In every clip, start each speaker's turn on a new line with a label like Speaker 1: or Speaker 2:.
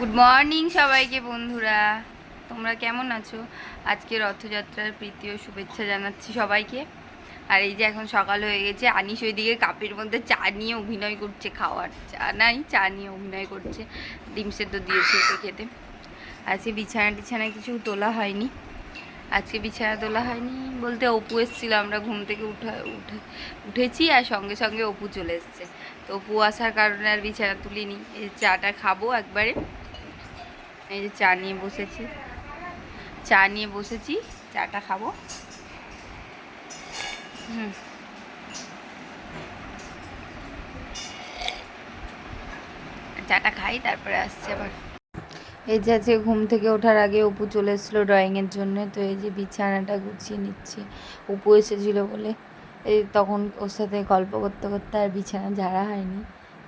Speaker 1: Good morning সবাইকে বন্ধুরা। তোমরা কেমন আছো? আজকে রথযাত্রার প্রীতি ও শুভেচ্ছা জানাচ্ছি সবাইকে। আর এই যে এখন সকাল হয়ে গেছে, আনিস ওইদিকে কাপের মধ্যে চা নিয়ে অভিনয় করছে, খাওয়ার চা নাই, চা নিয়ে অভিনয় করছে। ডিম সেদ্ধ দিয়েছে ওকে খেতে। আজকে বিছানা টিছানা কিছু তোলা হয়নি। আজকে বিছানা তোলা হয়নি বলতে অপু এসেছিল, আমরা ঘুম থেকে উঠা, উঠে, উঠেছি আর সঙ্গে সঙ্গে অপু চলে এসছে। তো অপু আসার কারণে আর বিছানা তুলিনি, এই চাটা খাব একবারে। এই যে চা নিয়ে বসেছি। চা নিয়ে বসেছি, চাটা খাব। হুম। চাটা খাই, তারপরে আসছে আবার। এই যে আজকে ঘুম থেকে ওঠার আগে অপু চলে এসেছিল ড্রয়িংয়ের জন্য, তো এই যে বিছানাটা গুছিয়ে নিচ্ছি। অপু এসেছিল বলে, এই তখন ওর সাথে গল্প করতে করতে আর বিছানা ঝাড়া হয়নি।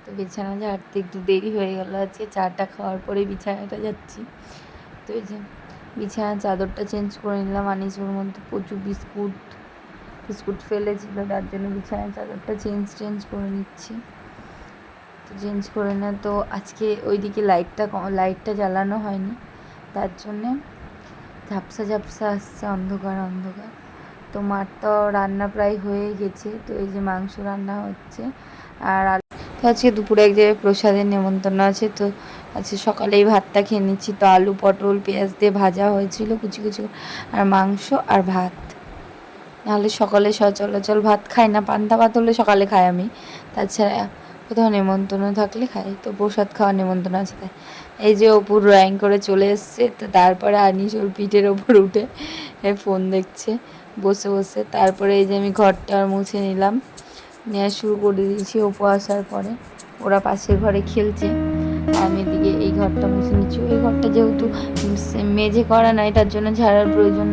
Speaker 1: তো বিছানা ঝাড়তে একটু দেরি হয়ে গেল আজকে চাটা খাওয়ার পরে বিছানাটা যাচ্ছি। তো এই যে বিছানার চাদরটা চেঞ্জ করে নিলাম, আনিস ওর মধ্যে প্রচুর বিস্কুট বিস্কুট ফেলেছিল তার জন্য বিছানার চাদরটা চেঞ্জ চেঞ্জ করে নিচ্ছি। তো চেঞ্জ করে না, তো আজকে ওইদিকে লাইটটা লাইটটা জ্বালানো হয়নি, তার জন্যে ঝাপসা ঝাপসা আসছে অন্ধকার অন্ধকার। তো মার তো রান্না প্রায় হয়ে গেছে, তো এই যে মাংস রান্না হচ্ছে, আর তো আজকে দুপুরে এক জায়গায় প্রসাদের নেমন্তন্ন আছে, তো আজকে সকালেই ভাতটা খেয়ে নিচ্ছি। তো আলু, পটল, পেঁয়াজ দিয়ে ভাজা হয়েছিল, কুচি কুচি আর মাংস আর ভাত। নাহলে সকালে সচলাচল ভাত খাই না, পান্তা ভাত হলে সকালে খাই আমি। তাছাড়া কোথাও নেমন্তন্ন থাকলে খাই, তো প্রসাদ খাওয়ার নেমন্তন্ন আছে তাই। এই যে অপুর ড্রয়িং করে চলে এসছে, তো তারপরে আনিস ওর পিঠের ওপর উঠে ফোন দেখছে, বসে বসে। তারপরে এই যে আমি ঘরটা মুছে নিলাম। শুরু করে দিয়েছি অপু আসার পরে। ওরা পাশের ঘরে খেলছে। আমি এদিকে এই ঘরটা মুছে নিচ্ছি। এই ঘরটা যেহেতু মেঝে করা নাই, তার জন্য ঝাড়ার প্রয়োজন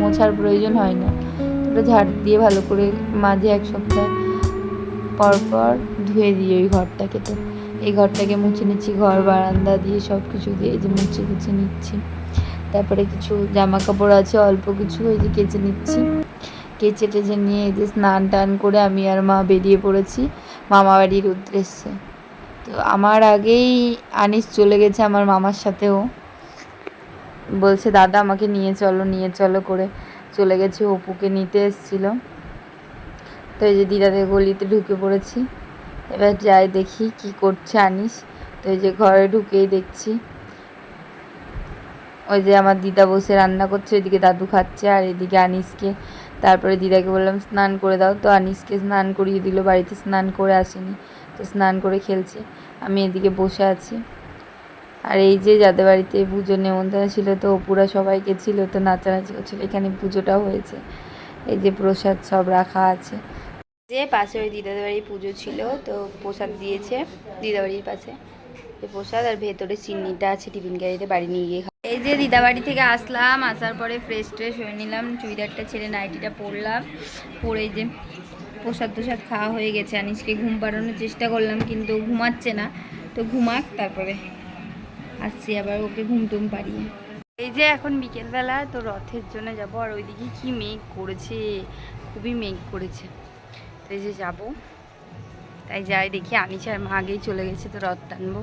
Speaker 1: মোছার প্রয়োজন হয় না। ওটা ঝাড় দিয়ে ভালো করে মাঝে এক সপ্তাহ পর পর ধুয়ে দিই ওই ঘরটাকে তো এই ঘরটাকে মুছে নিচ্ছি, ঘর, বারান্দা দিয়ে সব কিছু দিয়ে যে মুছে কুছে নিচ্ছি। তারপরে কিছু জামা কাপড় আছে, অল্প কিছু ওই যে কেচে নিচ্ছি। কেচে টেচে নিয়ে যে স্নান টান করে আমি আর মা বেরিয়ে পড়েছি মামা বাড়ির উদ্দেশ্যে। তো আমার আগেই আনিস চলে গেছে আমার মামার সাথেও। বলছে, দাদা, আমাকে নিয়ে চলো নিয়ে চলো করে। চলে গেছে, অপুকে নিতে এসেছিল। তো এই যে দিদাদের গলিতে ঢুকে পড়েছি। এবার যাই দেখি কি করছে আনিস। তো এই যে ঘরে ঢুকেই দেখছি। ওই যে আমার দিদা বসে রান্না করছে, ওইদিকে দাদু খাচ্ছে আর এদিকে আনিসকে তারপরে দিদাকে বললাম, স্নান করে দাও। তো আনিসকে স্নান করিয়ে দিল, বাড়িতে স্নান করে আসেনি, তো স্নান করে খেলছে। আমি এদিকে বসে আছি। আর এই যে যাদের বাড়িতে পুজোর নেমন্তন্ন ছিল, তো পুরা সবাই গেছিল তো নাচানাচি করছিল। এখানে পুজোটাও হয়েছে। এই যে প্রসাদ সব রাখা আছে। যে পাশে ওই দিদাদের বাড়ি পুজো ছিল, তো প্রসাদ দিয়েছে দিদা বাড়ির পাশে প্রসাদ আর ভেতরে চিনিটা আছে, টিফিন গাড়িতে বাড়ি নিয়ে গিয়ে। এই যে দিদাবাড়ি থেকে আসলাম, আসার পরে ফ্রেশ ট্রেশ হয়ে নিলাম, চুড়িদারটা ছেড়ে নাইটিটা পরলাম, পরে যে প্রসাদ তোসাদ খাওয়া হয়ে গেছে। আনিসকে ঘুম পাড়ানোর চেষ্টা করলাম, কিন্তু ঘুমাচ্ছে না। তো ঘুমাক, তারপরে আসছি আবার ওকে ঘুম টুম পাড়িয়ে। এই যে এখন বিকেলবেলা, তো রথের জন্য যাব, আর ওইদিকে কি মেঘ করেছে, খুবই মেঘ করেছে। তো এই যে যাব। তাই যাই দেখি, আনিস আর মা আগেই চলে গেছে, তো রথ টানবো।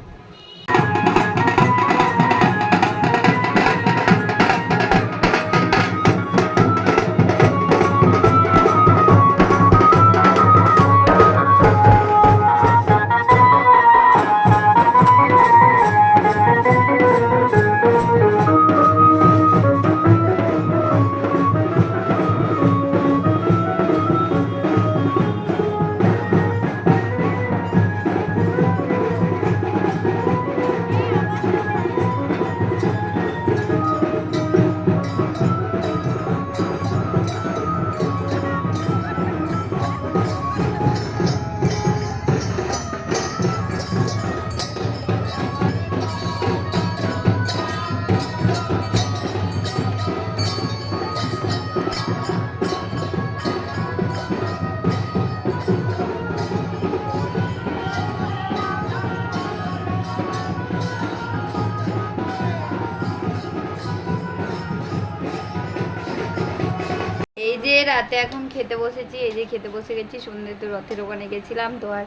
Speaker 1: রাতে এখন খেতে বসেছি, এই যে খেতে বসে গেছি, সন্ধ্যে তো রথের ওখানে গেছিলাম, তো আর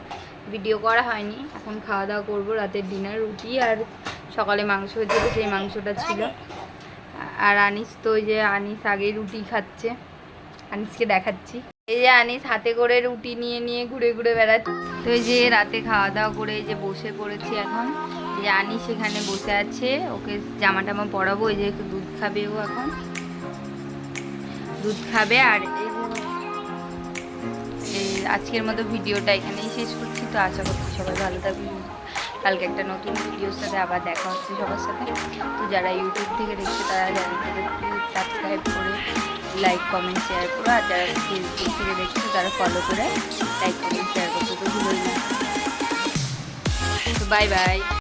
Speaker 1: ভিডিও করা হয়নি। এখন খাওয়া দাওয়া করব, রাতের ডিনার রুটি আর সকালে মাংস হয়েছিল সেই মাংসটা ছিল। আর আনিস তো ওই যে, আনিস আগে রুটি খাচ্ছে, আনিসকে দেখাচ্ছি। এই যে আনিস হাতে করে রুটি নিয়ে নিয়ে ঘুরে ঘুরে বেড়াচ্ছে। তো যে রাতে খাওয়া দাওয়া করে এই যে বসে পড়েছি এখন। যে আনিস এখানে বসে আছে, ওকে জামা টামা পরাবো, এই যে একটু দুধ খাবে ও এখন। দুধ খাবে আর এই আজকের মতো ভিডিওটা এখানেই শেষ করছি। তো আশা করছি সবাই ভালো থাকবে কালকে একটা নতুন ভিডিওর সাথে আবার দেখা হচ্ছে সবার সাথে। তো যারা ইউটিউব থেকে দেখছে, তারা প্লিজ সাবস্ক্রাইব করে লাইক কমেন্ট শেয়ার করো। আর যারা ফেসবুক থেকে দেখছে, তারা ফলো করে লাইক কমেন্ট শেয়ার করতে তো ভুলোই না। তো বাই বাই